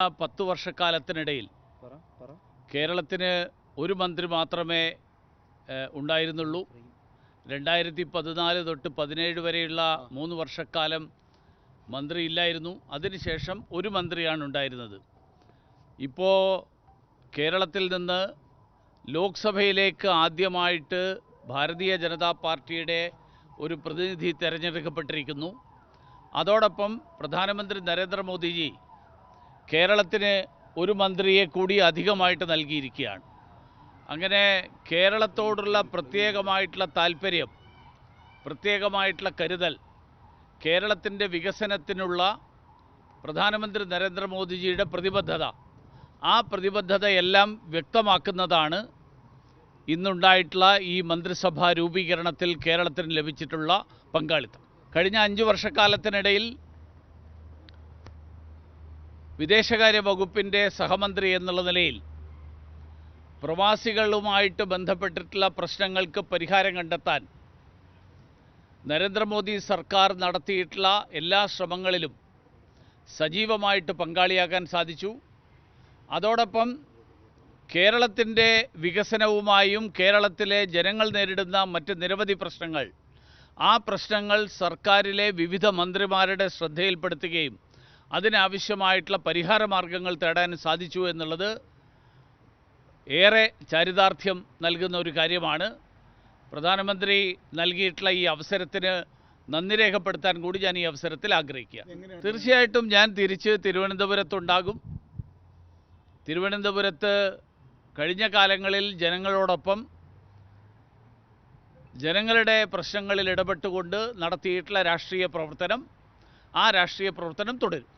പത്തു വർഷക്കാലത്തിനിടയിൽ കേരളത്തിന് ഒരു മന്ത്രി മാത്രമേ ഉണ്ടായിരുന്നുള്ളൂ. രണ്ടായിരത്തി പതിനാല് തൊട്ട് പതിനേഴ് വരെയുള്ള മൂന്ന് വർഷക്കാലം മന്ത്രി ഇല്ലായിരുന്നു. അതിനുശേഷം ഒരു മന്ത്രിയാണ് ഉണ്ടായിരുന്നത്. ഇപ്പോൾ കേരളത്തിൽ നിന്ന് ലോക്സഭയിലേക്ക് ആദ്യമായിട്ട് ഭാരതീയ ജനതാ പാർട്ടിയുടെ ഒരു പ്രതിനിധി തിരഞ്ഞെടുക്കപ്പെട്ടിരിക്കുന്നു. അതോടൊപ്പം പ്രധാനമന്ത്രി നരേന്ദ്രമോദിജി കേരളത്തിന് ഒരു മന്ത്രിയെ കൂടി അധികമായിട്ട് നൽകിയിരിക്കുകയാണ്. അങ്ങനെ കേരളത്തോടുള്ള പ്രത്യേകമായിട്ടുള്ള താല്പര്യം പ്രത്യേകമായിട്ടുള്ള കരുതൽ കേരളത്തിന്റെ വികസനത്തിനുള്ള പ്രധാനമന്ത്രി നരേന്ദ്രമോദിജിയുടെ പ്രതിബദ്ധത ആ പ്രതിബദ്ധതയെല്ലാം വ്യക്തമാക്കുന്നതാണ് ഇന്നുണ്ടായിട്ടുള്ള ഈ മന്ത്രിസഭാ രൂപീകരണത്തിൽ കേരളത്തിന് ലഭിച്ചിട്ടുള്ള പങ്കാളിത്തം. കഴിഞ്ഞ അഞ്ച് വർഷക്കാലത്തിനിടയിൽ വിദേശകാര്യ വകുപ്പിന്റെ സഹമന്ത്രി എന്നുള്ള നിലയിൽ പ്രവാസികളുമായിട്ട് ബന്ധപ്പെട്ടിട്ടുള്ള പ്രശ്നങ്ങൾക്ക് പരിഹാരം കണ്ടെത്താൻ നരേന്ദ്രമോദി സർക്കാർ നടത്തിയിട്ടുള്ള എല്ലാ ശ്രമങ്ങളിലും സജീവമായിട്ട് പങ്കാളിയാക്കാൻ സാധിച്ചു. അതോടൊപ്പം കേരളത്തിന്റെ വികസനവുമായും കേരളത്തിലെ ജനങ്ങൾ നേരിടുന്ന മറ്റ് നിരവധി പ്രശ്നങ്ങൾ ആ പ്രശ്നങ്ങൾ സർക്കാരിലെ വിവിധ മന്ത്രിമാരുടെ ശ്രദ്ധയിൽപ്പെടുത്തുകയും അതിനാവശ്യമായിട്ടുള്ള പരിഹാര മാർഗങ്ങൾ തേടാൻ സാധിച്ചു എന്നുള്ളത് ഏറെ ചാരിതാർത്ഥ്യം നൽകുന്ന ഒരു കാര്യമാണ്. പ്രധാനമന്ത്രി നൽകിയിട്ടുള്ള ഈ അവസരത്തിന് നന്ദി രേഖപ്പെടുത്താൻ കൂടി ഞാൻ ഈ അവസരത്തിൽ ആഗ്രഹിക്കുക. തീർച്ചയായിട്ടും ഞാൻ തിരിച്ച് തിരുവനന്തപുരത്തുണ്ടാകും തിരുവനന്തപുരത്ത് കഴിഞ്ഞ കാലങ്ങളിൽ ജനങ്ങളോടൊപ്പം ജനങ്ങളുടെ പ്രശ്നങ്ങളിൽ ഇടപെട്ടുകൊണ്ട് നടത്തിയിട്ടുള്ള രാഷ്ട്രീയ പ്രവർത്തനം ആ രാഷ്ട്രീയ പ്രവർത്തനം തുടരും.